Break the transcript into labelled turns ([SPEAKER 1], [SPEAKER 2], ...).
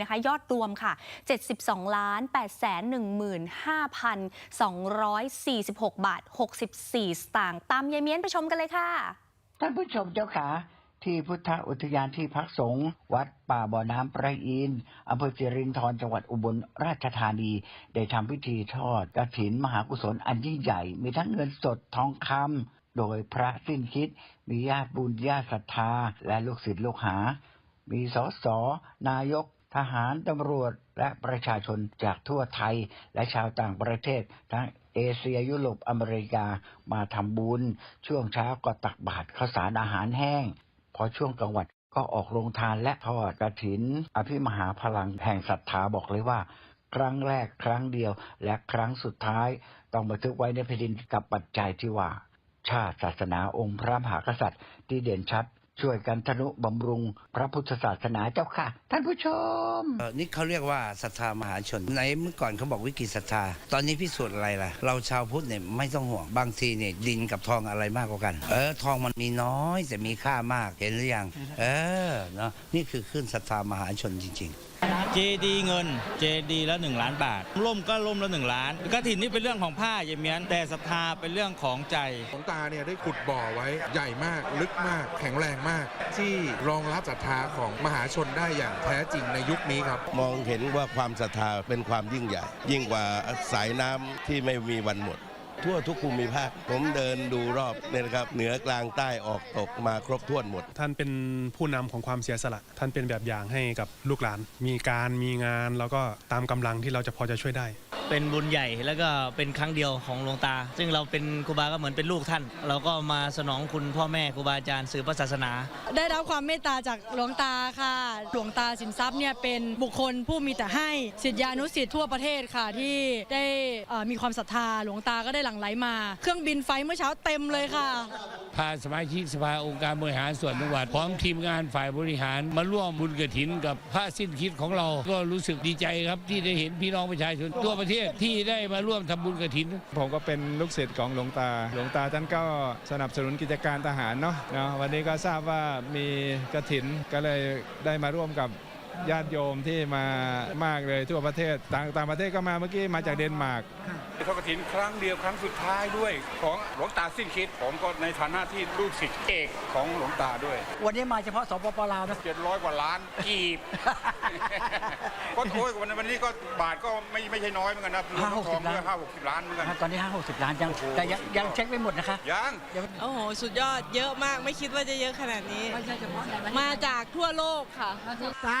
[SPEAKER 1] นะคะยอดรวมค่ะ 72ล้าน8 1 5 246 บาท 64 สตางค์ตามยายเมียนไปชมกันเลยค่ะ
[SPEAKER 2] ท่านผู้ชมเจ้าขาที่พุทธอุทยานที่พักสงฆ์วัดป่าบ่อน้ำประอินอำเภอสิรินธรจังหวัดอุบลราชธานี ได้ทำพิธีทอดกฐินมหากุศลอันยิ่งใหญ่ มีทั้งเงินสดทองคำโดยพระสิ้นคิด มีญาติบุญญาติศรัทธา และลูกศิษย์ลูกหา มีสสนายก ทหารตำรวจและประชาชนจากทั่วไทยและชาวต่างประเทศ ทั้งเอเชียยุโรปอเมริกามาทำบุญ ช่วงเช้าก็ตักบาตรข้าวสารอาหารแห้ง พอช่วงกลางวันก็ออกโรงทานและทอดกระถิน อภิมหาพลังแห่งศรัทธาบอกเลยว่า ครั้งแรกครั้งเดียวและครั้งสุดท้าย ต้องบันทึกไว้ในแผ่นดินกับปัจจัยที่ว่า ชาติศาสนาองค์พระมหากษัตริย์ที่เด่นชัด ช่วยกันทนุบำรุงพระพุทธศาสนาเจ้าค่ะ ท่านผู้ชม
[SPEAKER 3] เอ่อนี่เขาเรียกว่าศรัทธามหาชนในเมื่อก่อนเขาบอกวิกฤตศรัทธา ตอนนี้พิสูจน์อะไรล่ะ เราชาวพุทธเนี่ยไม่ต้องห่วงบางทีเนี่ยดินกับทองอะไรมากกว่ากัน เออทองมันมีน้อยแต่มีค่ามากเห็นหรือยัง เออเนาะนี่คือขึ้นศรัทธามหาชนจริง ๆ
[SPEAKER 4] เจดีเงินเจดีละ 1 ล้านบาท ร่มก็ร่มละ 1 ล้านกฐินนี่เป็นเรื่องของผ้าเยเมียน แต่ศรัทธาเป็นเรื่องของใจ
[SPEAKER 5] หลวงตาเนี่ยได้ขุดบ่อไว้ใหญ่มากลึกมาก แข็งแรงมาก ที่รองรับศรัทธาของมหาชนได้อย่างแท้จริงในยุคนี้ครับ
[SPEAKER 6] มองเห็นว่าความศรัทธาเป็นความยิ่งใหญ่ ยิ่งกว่าสายน้ำที่ไม่มีวันหมด ทั่วทุกภูมิภาค ผมเดินดูรอบเนี่ยนะครับ เหนือกลางใต้ออกตกมาครบถ้วนหมด
[SPEAKER 7] ท่านเป็นผู้นำของความเสียสละ ท่านเป็นแบบอย่างให้กับลูกหลาน มีการมีงานแล้วก็ตามกำลังที่เราจะพอจะช่วยได้
[SPEAKER 8] เป็นบุญใหญ่แล้วก็เป็นครั้งเดียวของหลวงตา ซึ่งเราเป็นครูบาก็เหมือนเป็นลูกท่าน เราก็มาสนองคุณพ่อแม่ครูบาอาจารย์สื่อพระศาสนา
[SPEAKER 9] ได้รับความเมตตาจากหลวงตาค่ะ หลวงตาสินทรัพย์เนี่ยเป็นบุคคลผู้มีแต่ให้สิทธิานุสิทธิ์ทั่วประเทศค่ะที่ได้เอ่อมีความศรัทธาหลวงตาก็ได้หลั่งไหลมา เครื่องบินไฟเมื่อเช้าเต็มเลยค่ะ
[SPEAKER 10] พาสมาชิกสภาองค์การบริหารส่วนจังหวัดพร้อมทีมงานฝ่ายบริหารมาร่วมบุญกระถินกับพระสิ้นคิดของเรา ก็รู้สึกดีใจครับที่ได้เห็นพี่น้องประชาชนทั่วประเทศที่ได้มาร่วมทำบุญกระถิน
[SPEAKER 11] ผมก็เป็นลูกศิษย์ของหลวงตา หลวงตาท่านก็สนับสนุนกิจการทหารเนาะเนาะวันนี้ก็ทราบว่ามีกระถินก็เลยได้มาร่วมกับญาติโยมที่มามากเลยทั่วประเทศต่างต่างประเทศก็มาเมื่อกี้มาจากเดนมาร์ก
[SPEAKER 12] ทอดกฐินครั้งเดียวครั้งสุดท้ายด้วยของหลวงตาสิ้นคิด ผมก็ในฐานะที่ลูกศิษย์เอกของหลวงตาด้วย
[SPEAKER 2] วันนี้มาเฉพาะสปปลาวนะ
[SPEAKER 12] เจ็ดร้อยกว่าล้านกีบ ก็โอ้ยวันวันนี้ก็บาทก็ไม่ไม่ใช่น้อยเหมือนกันนะรวมทั้งทองด้วยห้าหกสิบล้านเหมือนกัน
[SPEAKER 2] ตอนนี้ห้าหกสิบล้านยังแต่ยังยังเช็คไม่หมดนะคะ
[SPEAKER 12] ยัง
[SPEAKER 9] โอ้โห สุดยอดเยอะมากไม่คิดว่าจะเยอะขนาดนี้
[SPEAKER 2] ไม่ใช่เฉพาะในประเทศ
[SPEAKER 9] มาจากทั่วโลกค่ะ
[SPEAKER 2] สา